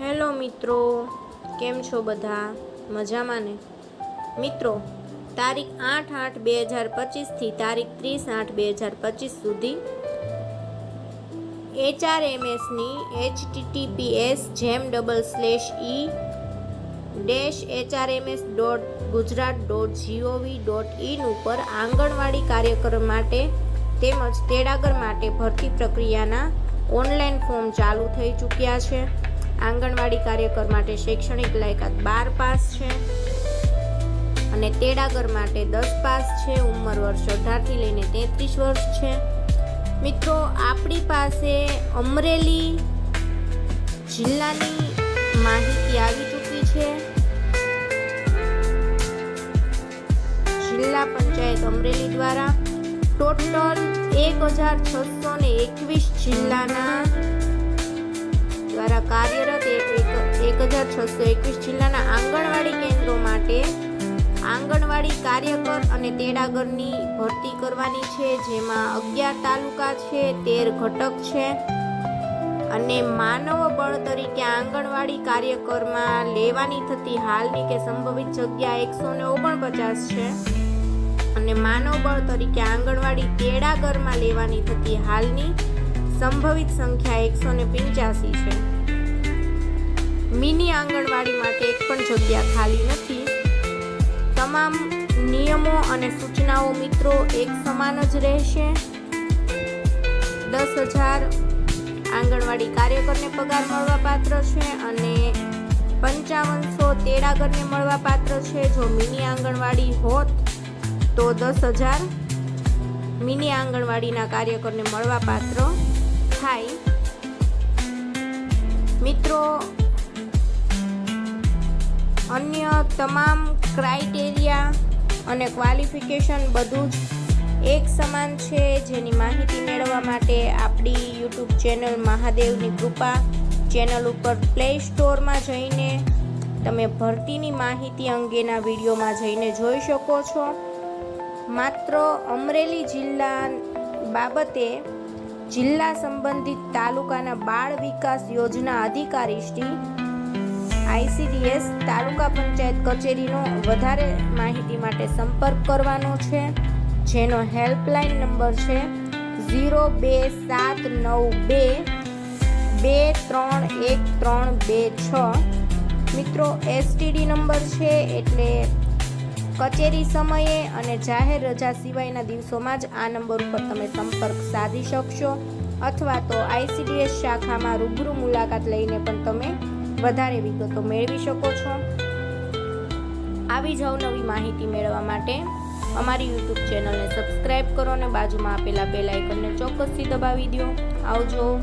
Hello મિત્રો, કેમ છો બધા? મજામાં ને? મિત્રો, તારીખ આઠ આઠ બે હજાર પચીસથી તારીખ ત્રીસ આઠ બે હજાર પચીસ સુધી એચઆરએમએસની એચ ટીટીપીએસ જેમ double slash E dash HRMS dot Gujarat dot GOV dot in ઉપર આંગણવાડી કાર્યક્રમ માટે તેમજ તેડાગર માટે ભરતી પ્રક્રિયાના ઓનલાઈન ફોર્મ ચાલુ થઈ ચૂક્યા છે. આંગણવાડી કાર્યકર માટે શૈક્ષણિક લાયકાત બાર પાસ છે અને તેડાગર માટે દસ પાસ છે. ઉંમર વર્ષ અઢારથી લઈને તેત્રીસ વર્ષ છે. મિત્રો, આપણી પાસે અમરેલી જિલ્લાની માહિતી આવી ચૂકી છે. જિલ્લા પંચાયત અમરેલી દ્વારા ટોટલ એક હજાર છસો ને એકવીસ જિલ્લાના દ્વારા કાર્યરત એક હજાર છસો એકવીસ જિલ્લાના આંગણવાડી કેન્દ્રો માટે આંગણવાડી કાર્યકર અને તેડાગરની ભરતી કરવાની છે, જેમાં અગિયાર તાલુકા છે, તેર ઘટક છે. અને માનવ બળ તરીકે આંગણવાડી કાર્યકરમાં લેવાની થતી હાલની કે સંભવિત જગ્યા એકસો ને ઓગણપચાસ છે. અને માનવ બળ તરીકે આંગણવાડી તેડાગરમાં લેવાની થતી હાલની સંભવિત સંખ્યા એકસો ને પંચ્યાસી છે. મિની આંગણવાડી માટે એક પણ જગ્યા ખાલી નથી. તમામ નિયમો અને સૂચનાઓ મિત્રો એક સમાન જ રહેશે. દસ હજાર આંગણવાડી કાર્યકરને પગાર મળવા પાત્ર છે અને પંચાવનસો તેડાગરને મળવા પાત્ર છે. જો મિની આંગણવાડી હોત તો દસ હજાર મિની આંગણવાડીના કાર્યકરને મળવા પાત્ર થાય. મિત્રો અન્ય તમામ ક્રાઇટેરિયા અને ક્વોલિફિકેશન બધું જ એક સમાન છે, જેની માહિતી મેળવવા માટે આપણી યુટ્યુબ ચેનલ મહાદેવની કૃપા ચેનલ ઉપર પ્લે સ્ટોરમાં જઈને તમે ભરતીની માહિતી અંગેના વિડીયોમાં જઈને જોઈ શકો છો. માત્ર અમરેલી જિલ્લા બાબતે જિલ્લા સંબંધિત તાલુકાના બાળ વિકાસ યોજના અધિકારી શ્રી આઈસીડીએસ તાલુકા પંચાયત કચેરીનો વધારે માહિતી માટે સંપર્ક કરવાનો છે, જેનો હેલ્પલાઇન નંબર છે ઝીરો બે સાત નવ બે બે ત્રણ એક ત્રણ બે છ. મિત્રો, એસટીડી નંબર છે એટલે કચેરી સમયે અને જાહેર રજા સિવાયના દિવસોમાં જ આ નંબર ઉપર તમે સંપર્ક સાધી શકશો અથવા તો આઈસીડીએસ શાખામાં રૂબરૂ મુલાકાત લઈને પણ તમે વધારે વિગતો મેળવી શકો છો. આવી જ અવનવી માહિતી મેળવવા માટે અમારી યુટ્યુબ ચેનલને સબસ્ક્રાઇબ કરો અને બાજુમાં આપેલા બેલ આઇકનને ચોક્કસથી દબાવી દો. આવજો.